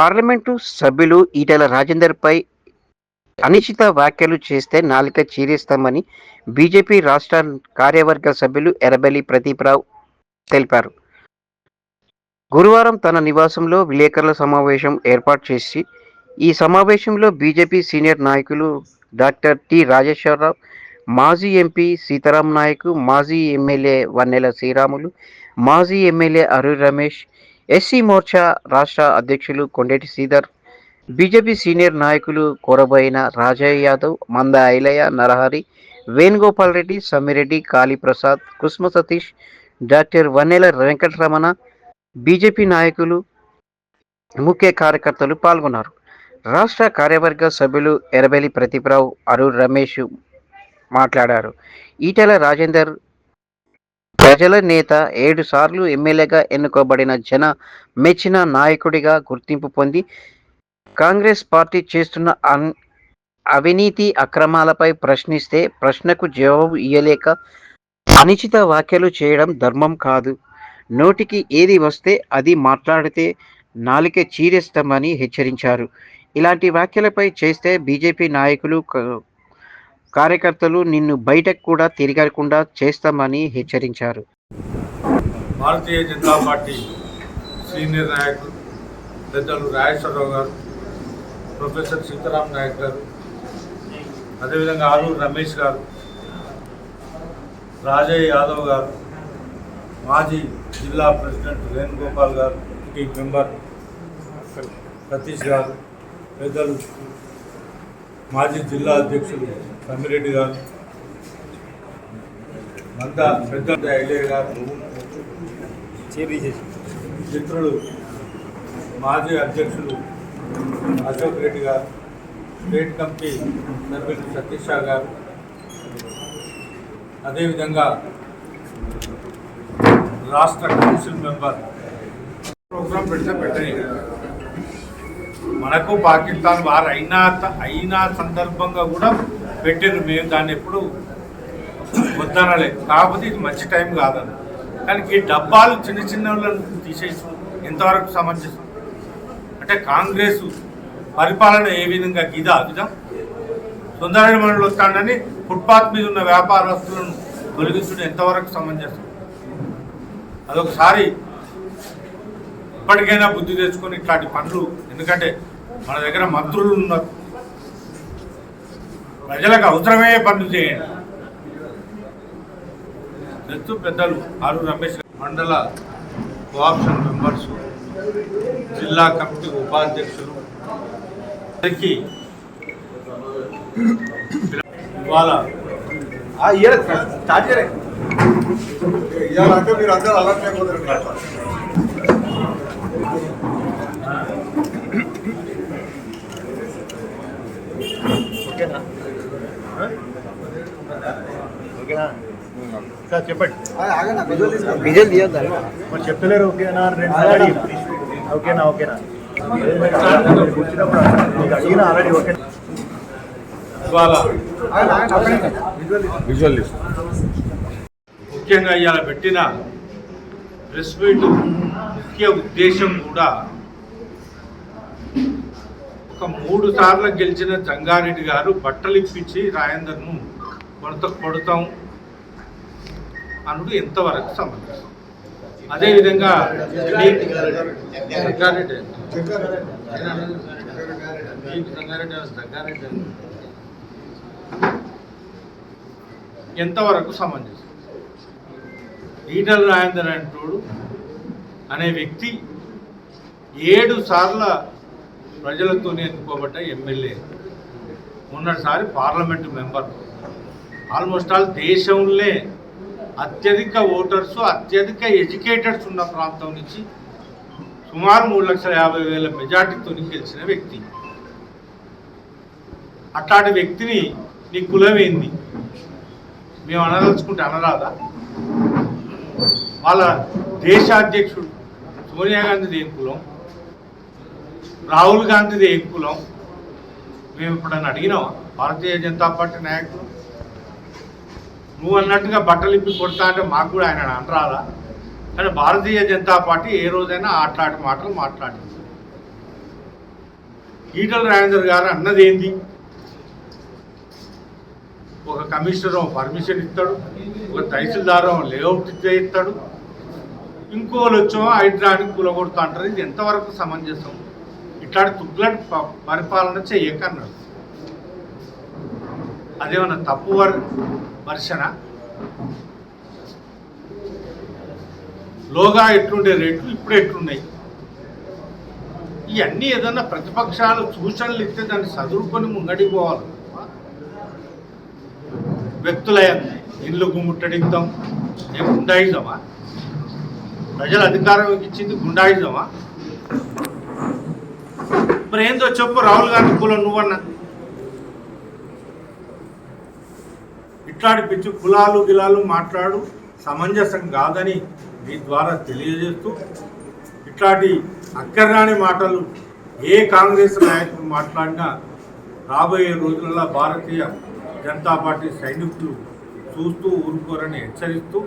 Parliament సభ్యులు ఈటెల రాజేందర్పై అనిశ్చిత వ్యాఖ్యలు చేస్తే నాలిక చీరేస్తామని బీజేపీ రాష్ట్ర కార్యవర్గ సభ్యులు ఎర్రబెల్లి ప్రదీప్రావు తెలిపారు. గురువారం తన నివాసంలో విలేకరుల సమావేశం ఏర్పాటు చేసి ఈ సమావేశంలో బీజేపీ సీనియర్ నాయకులు డాక్టర్ టి రాజేశ్వరరావు మాజీ ఎంపీ సీతారాం నాయకు మాజీ ఎమ్మెల్యే వన్నెల శ్రీరాములు మాజీ ఎమ్మెల్యే అరుణ్ రమేష్ ఎస్సీ మోర్చా రాష్ట్ర అధ్యక్షులు కొండేటి శ్రీధర్ బీజేపీ సీనియర్ నాయకులు కోరబోయిన రాజయ్య యాదవ్ మంద ఐలయ్య నరహరి వేణుగోపాల్ రెడ్డి సమ్మిరెడ్డి కాళీప్రసాద్ కుస్మ సతీష్ డాక్టర్ వన్నెల వెంకటరమణ బీజేపీ నాయకులు ముఖ్య కార్యకర్తలు పాల్గొన్నారు. రాష్ట్ర కార్యవర్గ సభ్యులు ఎరబెలి ప్రతిభరావు అరుణ్ రమేష్ మాట్లాడారు. ఈటెల రాజేందర్ ప్రజల నేత ఏడు సార్లు ఎమ్మెల్యేగా ఎన్నుకోబడిన జన మెచ్చిన నాయకుడిగా గుర్తింపు పొంది కాంగ్రెస్ పార్టీ చేస్తున్న అన్ అవినీతి అక్రమాలపై ప్రశ్నిస్తే ప్రశ్నకు జవాబు ఇయ్యలేక అనిచిత వ్యాఖ్యలు చేయడం ధర్మం కాదు. నోటికి ఏది వస్తే అది మాట్లాడితే నాలిక చీరేస్తామని హెచ్చరించారు. ఇలాంటి వ్యాఖ్యలపై చేస్తే బీజేపీ నాయకులు కార్యకర్తలు నిన్ను బయటకు కూడా తిరగకుండా చేస్తామని హెచ్చరించారు. భారతీయ జనతా పార్టీ సీనియర్ నాయకులు పెద్దలు రాజేశ్వరరావు గారు ప్రొఫెసర్ సీతారాం నాయక్ గారు అదేవిధంగా ఆలూరు రమేష్ గారు రాజయ్య యాదవ్ గారు మాజీ జిల్లా ప్రెసిడెంట్ వేణుగోపాల్ గారు ఈ మెంబర్ సతీష్ గారు పెద్దలు మాజీ జిల్లా అధ్యక్షులు సమ్మిరెడ్డి గారు. మంద పెద్ద ఐలయ్య గారు మిత్రులు మాజీ అధ్యక్షులు అశోక్ రెడ్డి గారు స్టేట్ కమిటీ సభ్యులు సతీష్ షా గారు. అదేవిధంగా రాష్ట్ర కౌన్సిల్ మెంబర్. ప్రోగ్రాం పెడితే పెట్టని. మనకు పాకిస్తాన్ వారు అయినా అయినా సందర్భంగా కూడా పెట్టారు మేము దాన్ని ఎప్పుడు వద్దనలే. కాకపోతే ఇది మంచి టైం కాదని కానీ ఈ డబ్బాలు చిన్న చిన్న వాళ్ళని తీసేసి ఎంతవరకు సమంజసం అంటే కాంగ్రెస్ పరిపాలన ఏ విధంగా గీదా విధం? సుందరమైన మనుషులు వస్తాడని ఫుట్పాత్ మీద ఉన్న వ్యాపారస్తులను తొలగించడం ఎంతవరకు సమంజసం అదొకసారి ఇప్పటికైనా బుద్ధి తెచ్చుకొని ఇట్లాంటి పనులు ఎందుకంటే మన దగ్గర మంత్రులు ఉన్నారు. ప్రజలకు అవసరమే పనులు చేయండి. ఎత్తు పెద్దలు ఆరు రమేష్ మండల కోఆప్షన్ మెంబర్స్ జిల్లా కమిటీ ఉపాధ్యక్షులు అందరికీ ఇవాళ ఇవాళ అంటే మీరు అందరూ అలర్ట్ అయిపోతారు సార్ చెప్పండి. తీయొద్దా మరి చెప్తలేరు ఓకేనా? రెండు. ఓకేనా ఓకేనా? అడిగిన ఆల్రెడీ ఓకే ముఖ్యంగా ఇవాళ పెట్టిన ప్రెస్ మీట్ ముఖ్య ఉద్దేశం కూడా ఒక మూడు సార్లు గెలిచిన జంగారెడ్డి గారు బట్టలు ఇప్పించి రాయందర్ను కొడత కొడతాం అనుడు ఎంతవరకు సమంజసం అదేవిధంగా మీ- ఎంతవరకు సమంజసం ఈటల రాజేందర్ అంటోడు అనే వ్యక్తి ఏడు సార్ల ప్రజలతోనే ఎన్నుకోబడ్డ ఎమ్మెల్యే. మొన్నటిసారి పార్లమెంటు మెంబర్. ఆల్మోస్ట్ ఆల్ దేశంలో అత్యధిక ఓటర్స్ అత్యధిక ఎడ్యుకేటెడ్స్ ఉన్న ప్రాంతం నుంచి సుమారు మూడు లక్షల యాభై వేల మెజార్టీతో గెలిచిన వ్యక్తి. అట్లాంటి వ్యక్తిని నీ కులమేంది మేము అనదలుచుకుంటే అనరాదా? వాళ్ళ దేశాధ్యక్షుడు సోనియా గాంధీది ఏం కులం? రాహుల్ గాంధీది ఏం కులం? మేము ఎప్పుడన్నా అడిగినావా? భారతీయ జనతా పార్టీ నాయకులు? నువ్వు అన్నట్టుగా బట్టలు ఇప్పి కొడతా అంటే మాకు కూడా ఆయన అనరాదా కానీ భారతీయ జనతా పార్టీ ఏ రోజైనా ఆట్లాడి మాటలు మాట్లాడింది. ఈటల రాజేందర్ గారు అన్నది ఏంది? ఒక కమిషనర్ పర్మిషన్ ఇస్తాడు ఒక తహసీల్దార్ లేఅవుట్ ఇస్తాడు ఇంకోళ్ళు వచ్చేమో హైడ్రాని కూలగొడుతూ అంటారు. ఇది ఎంతవరకు సమంజసం? ఇట్లాంటి తుగ్లట్ ప- పరిపాలన చేయకన్నాడు. అదేమన్నా తప్పు వర్ వర్షన? లోగా ఎట్లుండే రేట్లు ఇప్పుడు ఎట్లున్నాయి? ఇవన్నీ ఏదన్నా ప్రతిపక్షాలు సూచనలు ఇస్తే దాన్ని చదువుకొని ముంగడికి పోవాలి. వ్యక్తులయ్యాన్ని ఇల్లు ముట్టడిద్దాం ఏం గుండాయిజమా? ప్రజలు అధికారం ఇచ్చింది గుండాయిజమా? మరి ఏందో చెప్పు రాహుల్ గాంధీ కులం నువ్వన్నా. ఇట్లాంటి పిచ్చి కులాలు గిలాలు మాట్లాడు సమంజసం కాదని మీ ద్వారా తెలియజేస్తూ ఇట్లాంటి అక్కర్రాని మాటలు ఏ కాంగ్రెస్ నాయకులు మాట్లాడినా రాబోయే రోజులలో భారతీయ జనతా పార్టీ సైనికులు చూస్తూ ఊరుకోరని హెచ్చరిస్తూ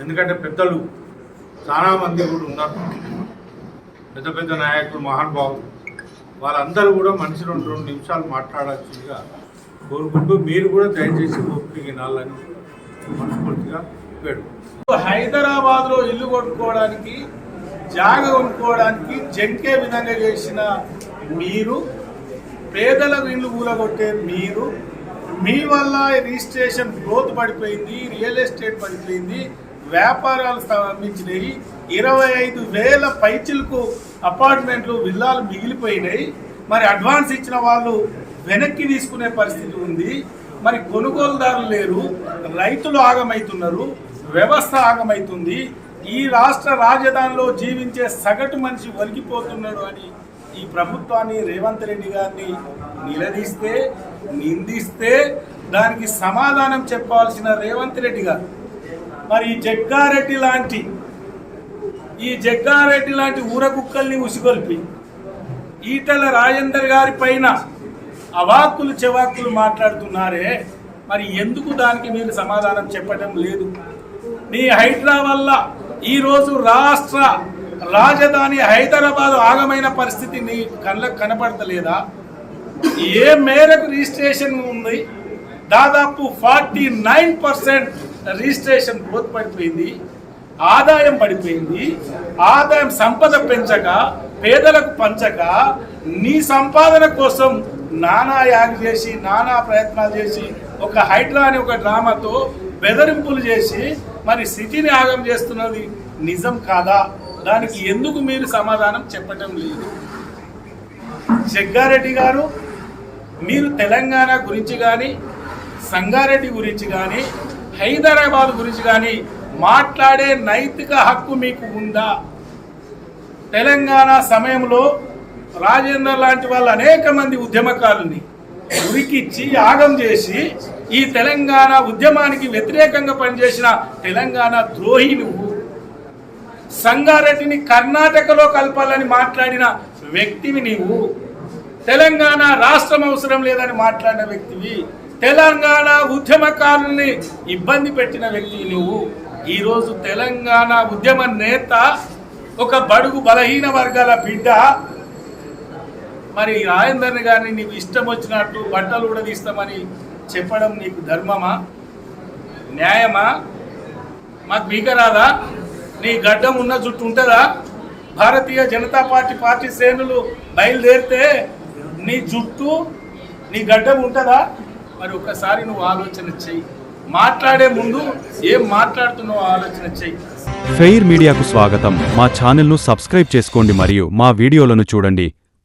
ఎందుకంటే పెద్దలు చాలామంది కూడా ఉన్నారు. పెద్ద పెద్ద నాయకులు మహానుభావులు వాళ్ళందరూ కూడా మనిషి రెండు రెండు నిమిషాలు మాట్లాడాల్సిందిగా కోరుకుంటూ మీరు కూడా దయచేసి ఓపిక వినాలని మనస్ఫూర్తిగా వేడు హైదరాబాద్లో ఇల్లు కొనుక్కోవడానికి జాగ కొనుక్కోవడానికి జంకే విధంగా చేసిన మీరు పేదలకు ఇల్లు కూలగొట్టే మీరు మీ వల్ల రిజిస్ట్రేషన్ గ్రోత్ పడిపోయింది రియల్ ఎస్టేట్ పడిపోయింది వ్యాపారాలు స్తంభించినాయి ఇరవై ఐదు వేల పైచిలకు అపార్ట్మెంట్లు విల్లాలు మిగిలిపోయినాయి. మరి అడ్వాన్స్ ఇచ్చిన వాళ్ళు వెనక్కి తీసుకునే పరిస్థితి ఉంది. మరి కొనుగోలుదారులు లేరు రైతులు ఆగమవుతున్నారు వ్యవస్థ ఆగమవుతుంది ఈ రాష్ట్ర రాజధానిలో జీవించే సగటు మనిషి వణికిపోతున్నాడు అని ఈ ప్రభుత్వాన్ని రేవంత్ రెడ్డి గారిని నిలదీస్తే నిందిస్తే దానికి సమాధానం చెప్పాల్సిన రేవంత్ రెడ్డి గారు. మరి ఈ జగ్గారెడ్డి లాంటి ఈ జగ్గారెడ్డి లాంటి ఊర కుక్కల్ని ఉసిగొల్పి ఈటల రాజేందర్ గారి పైన అవాక్కులు చెవాక్కులు మాట్లాడుతున్నారే మరి ఎందుకు దానికి మీరు సమాధానం చెప్పడం లేదు? నీ హైడ్రా వల్ల ఈరోజు రాష్ట్ర రాజధాని హైదరాబాద్ ఆగమైన పరిస్థితి నీ కళ్ళకు కనపడతలేదా? ఏ మేరకు రిజిస్ట్రేషన్ ఉంది? దాదాపు forty nine percent registration growth పడిపోయింది ఆదాయం పడిపోయింది ఆదాయం సంపద పెంచక పేదలకు పంచక నీ సంపాదన కోసం నానా యాగ్ చేసి నానా ప్రయత్నాలు చేసి ఒక హైడ్రా అనే ఒక డ్రామాతో బెదరింపులు చేసి మరి సిటీని ఆగం చేస్తున్నది నిజం కాదా? దానికి ఎందుకు మీరు సమాధానం చెప్పటం లేదు? జగ్గారెడ్డి గారు మీరు తెలంగాణ గురించి కానీ సంగారెడ్డి గురించి కానీ హైదరాబాద్ గురించి కానీ మాట్లాడే నైతిక హక్కు మీకు ఉందా? తెలంగాణ సమయంలో రాజేందర్ లాంటి వాళ్ళు అనేక మంది ఉద్యమకారుల్ని ఉరికిచ్చి యాగం చేసి ఈ తెలంగాణ ఉద్యమానికి వ్యతిరేకంగా పనిచేసిన తెలంగాణ ద్రోహి నువ్వు. సంగారెడ్డిని కర్ణాటకలో కలపాలని మాట్లాడిన వ్యక్తివి నీవు. తెలంగాణ రాష్ట్రం అవసరం లేదని మాట్లాడిన వ్యక్తివి. తెలంగాణ ఉద్యమకారుల్ని ఇబ్బంది పెట్టిన వ్యక్తివి నువ్వు. ఈరోజు తెలంగాణ ఉద్యమ నేత ఒక బడుగు బలహీన వర్గాల బిడ్డ మరి రాజేందర్ని గారిని నీకు ఇష్టం వచ్చినట్టు బట్టలు ఉడదీస్తామని చెప్పడం నీకు ధర్మమా? న్యాయమా? మాకు బీకరాదా నీ గడ్డం ఉన్న జుట్టు ఉంటుందా? భారతీయ జనతా పార్టీ పార్టీ శ్రేణులు బయలుదేరితే నీ జుట్టు నీ గడ్డం ఉంటుందా? మరి ఒకసారి నువ్వు ఆలోచన చెయ్యి. మాట్లాడే ముందు ఏం మాట్లాడుతున్నావు ఆలోచన చెయ్యి. ఫెయిర్ మీడియాకు స్వాగతం. మా ఛానల్ను సబ్స్క్రైబ్ చేసుకోండి మరియు మా వీడియోలను చూడండి.